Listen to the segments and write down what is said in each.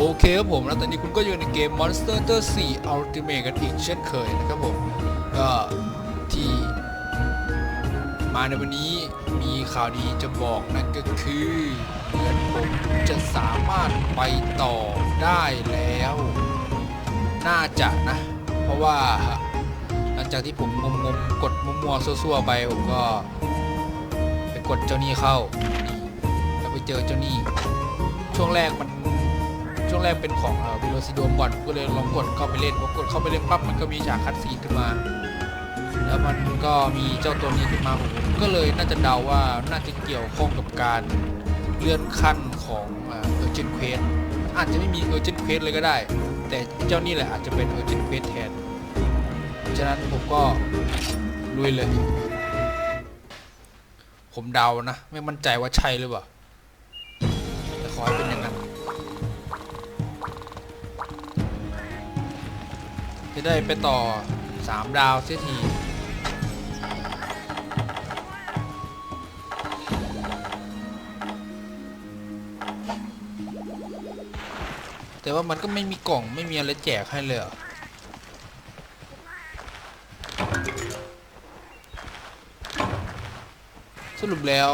โอเคครับผมแล้วตอนนี้คุณก็อยู่ในเกม Monster Hunter 4 Ultimate กันอีกเช่นเคยนะครับผมก็ที่มาในวันนี้มีข่าวดีจะบอกนั่นก็คือเหมือนผมจะสามารถไปต่อได้แล้ว น่าจะนะ เพราะว่าหลังจากที่ผมงมงๆกดมัวๆซั่วๆไปผมก็ ไปกดเจ้าหนี้เข้าแล้วไปเจอเจ้าหนี้ช่วงแรกมัน วงแรกเป็นของวิโรซิโดมก่อนก็เลยลองกดเข้าไปเล่นพอกดเข้าไปเล่นปั๊บมันก็มีฉากคัดซีนขึ้นมา แล้วมันก็มีเจ้าตัวนี้ขึ้นมาผมก็เลยน่าจะเดาว่าน่าจะเกี่ยวข้องกับการเลื่อนขั้นของเออร์เจนเควสอาจจะไม่มีเออร์เจนเควสเลยก็ได้ แต่เจ้านี่แหละอาจจะเป็นเออร์เจนเควสแทนฉะนั้นผมก็ลุยเลย ผมเดานะ ไม่มั่นใจว่าใช่หรือเปล่าแต่ขอให้เป็นอย่างนั้น จะได้ไปต่อ 3 ดาวเสียทีแต่ว่ามันก็ไม่มีกล่องไม่มีอะไรแจกให้เลยสรุปแล้ว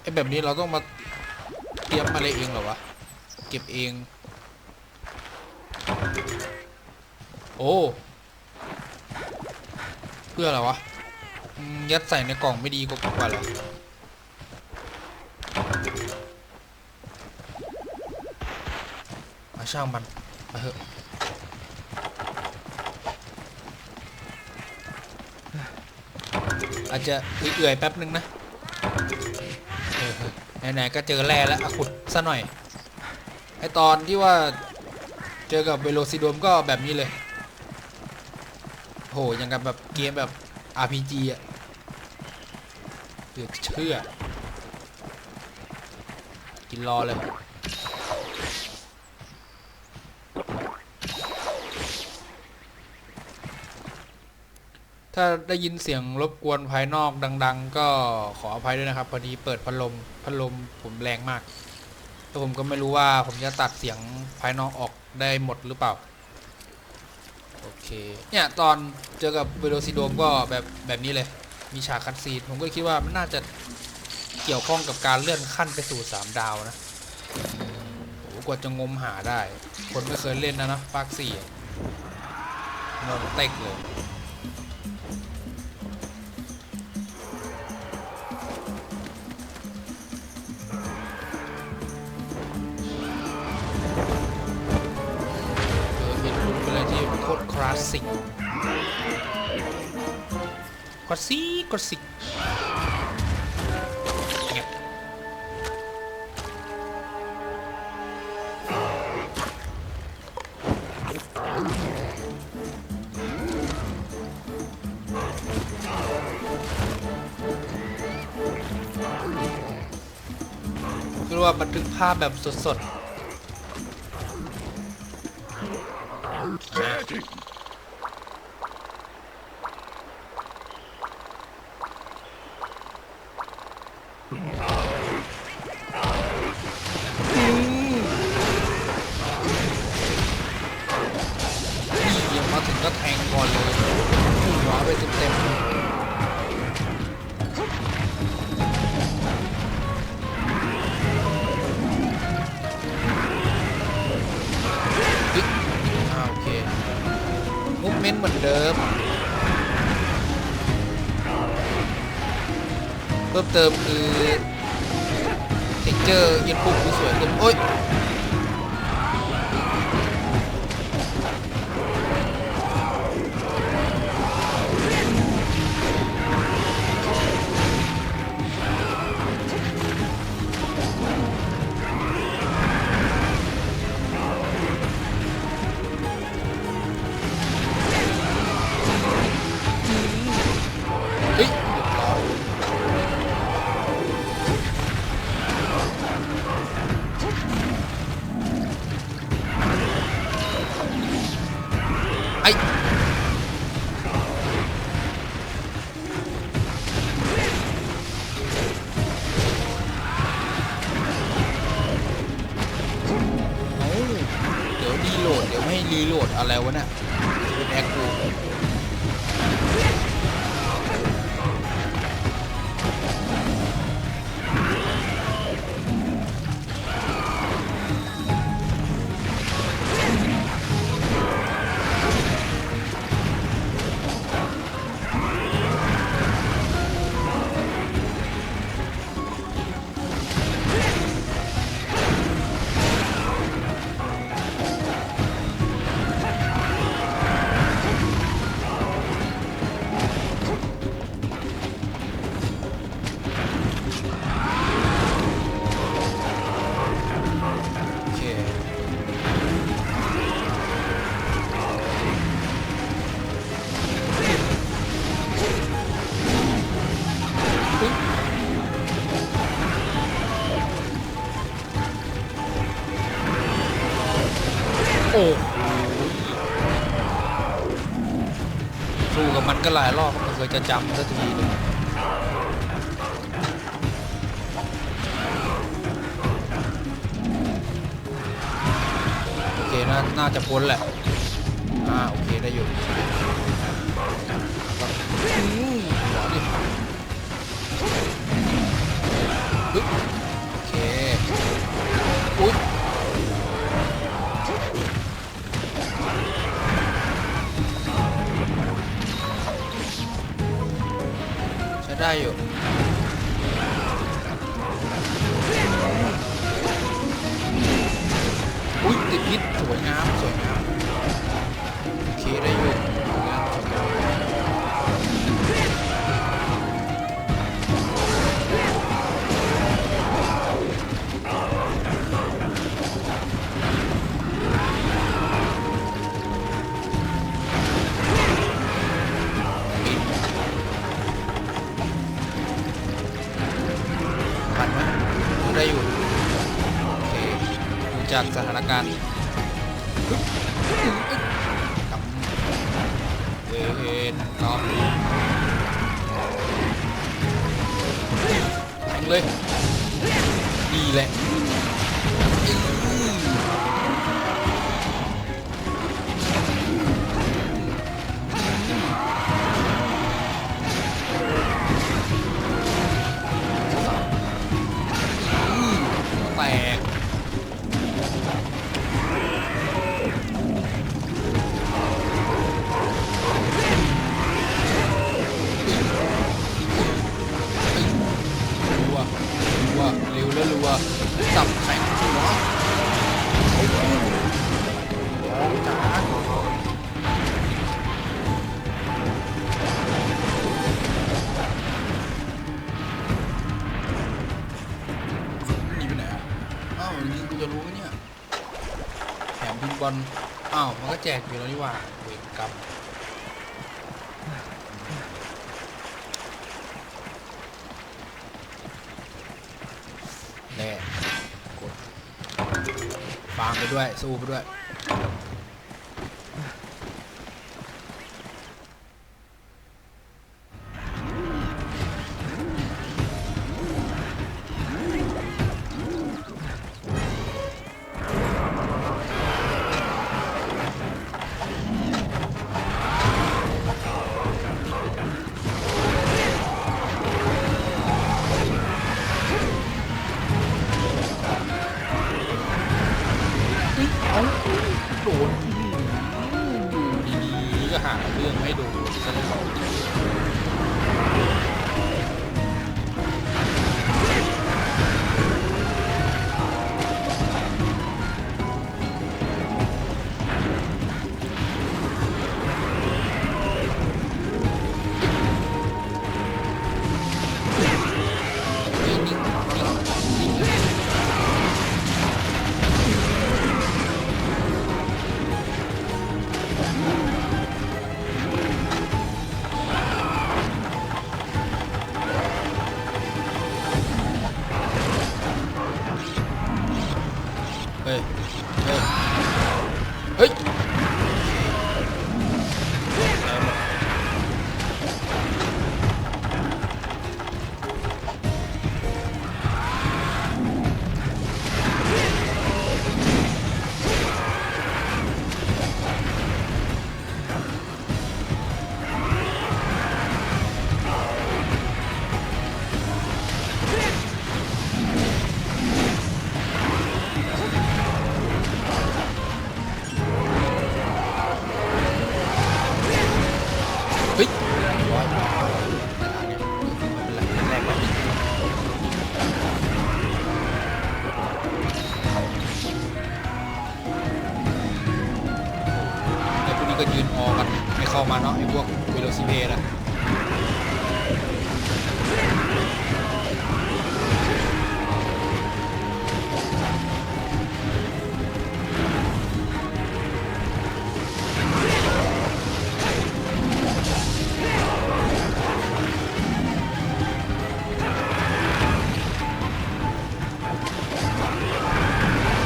ไอ้แบบนี้เราต้องมาเตรียมอะไรเองเหรอวะ เก็บเอง โอ้ เพื่ออะไรวะ ยัดใส่ในกล่องไม่ดีกว่าเหรอมาช่างมันมาเถอะอาจจะเอื่อยๆแป๊บนึงนะไหนๆก็เจอแร่แล้วอะขุดซะหน่อย ไอตอนที่ว่าเจอกับเวโรซิโดมก็แบบนี้เลย โหย่างกับแบบเกมแบบ RPG อะเดือดเชื่อ กินรอเลยถ้าได้ยินเสียงรบกวนภายนอกดัง ๆ ก็ขออภัยด้วยนะครับ พอดีเปิดพัดลมพัดลมผมแรงมากแล้วผมก็ไม่รู้ว่าผมจะตัดเสียงภายนอกออกได้หมดหรือเปล่า โอเค เนี่ยตอนเจอกับเวโรซิโดมก็แบบแบบนี้เลย มีฉากคัดซีนผมก็คิดว่ามันน่าจะเกี่ยวข้องกับการเลื่อนขั้นไปสู่ 3 ดาวนะโหกว่าจะงมหาได้ คนไม่เคยเล่นนะนะภาคสี่อนเต็กเลย สสิกคลาสสิกคลาสสิกเงียบคือว่าบันทึกภาพแบบสดๆ นี่เดี๋ยว มาถึงก็แทงก่อนเลยหัวไปเต็มๆปึ๊บอ่าโอเคมุกเมนต์เหมือนเดิม เพิ่มเติมคือเทคเจอร์ยินปุ่มสวยขึ้นโอ้ย จะจำสักทีนึงโอเคน่าน่าจะพ้นแหละ อ่า โอเค ได้อยู่หัวดิ ใช้ ผ่านไหมได้อยู่ โอเคดูจากสถานการณ์กับเวนตอบแทงเลยดีแหละ อลอ้าวมันก็แจกอยู่แล้วนี่หว่าเวรกรรมแน่กดฟางไปด้วยสู้ไปด้วย หาเรื่องให้ดูซะแล้วนิ่งี้ก็ยืนออกันไม่เข้ามาเนาะไอ้พวกเวโรซิเพแล้ว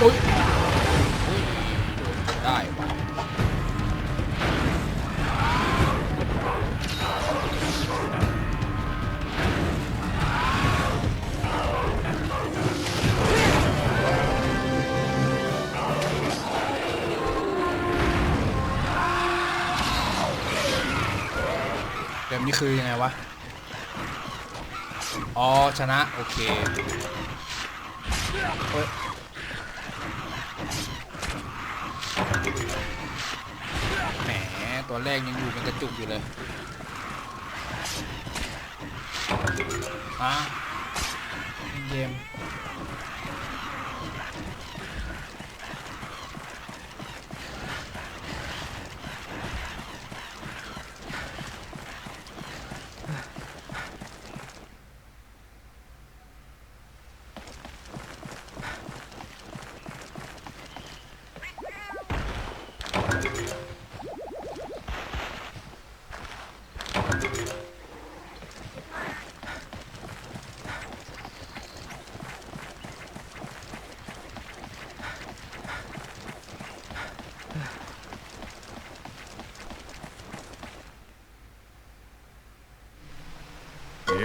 โอ๊ย คือยังไงวะ อ๋อ ชนะ โอเคเฮ้ยแหม ตัวแรกยังอยู่เป็นกระจุกอยู่เลยอะเกม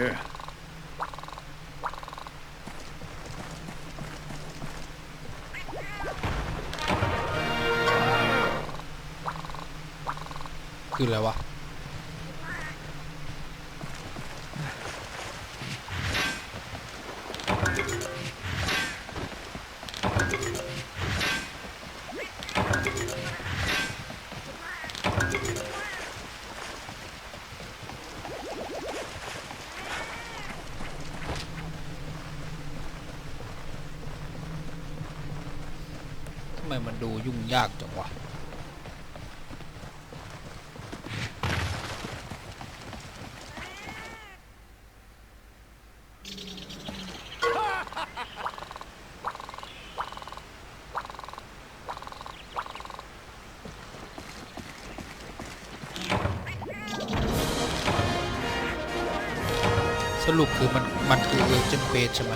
คืออะ มมันดูยุ่งยากจังวะสรุปคือมันมันคือเอเจนต์เบสใช่ไหม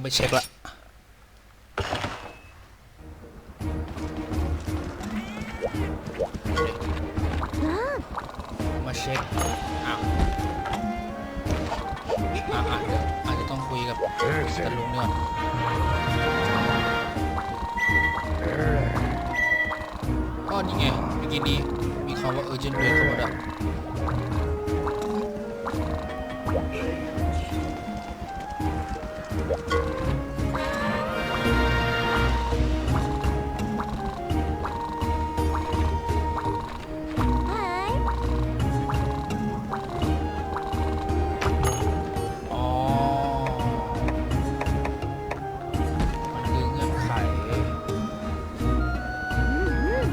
ต้องไปเช็คละมาเช็คอ้าวอะอะอาจจะต้องคุยกับตาลุงเนี่ก่อนก็นี่ไงเมื่อกี้นี้มีคำว่า urgent wait เข้ามาด้วย อ๋อ มันคือเงื่อนไข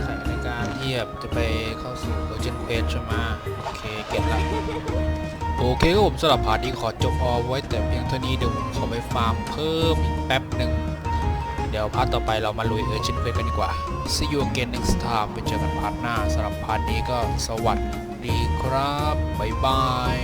ไขในการเที่แบจะไปเข้าสู่ urgent quest ใช่ไหมโอเค เก็ตละ โอเคครับผมสำหรับพาร์ทนี้ขอจบเอาไว้แต่เพียงเท่านี้เดี๋ยวผมขอไปฟาร์มเพิ่มอีกแป๊บหนึ่งเดี๋ยวพาร์ทต่อไปเรามาลุย urgent quest กันดีกว่า see you again next time ไปเจอกันพาร์ทหน้าสำหรับพาร์ทนี้ก็สวัสดีครับบ๊ายบาย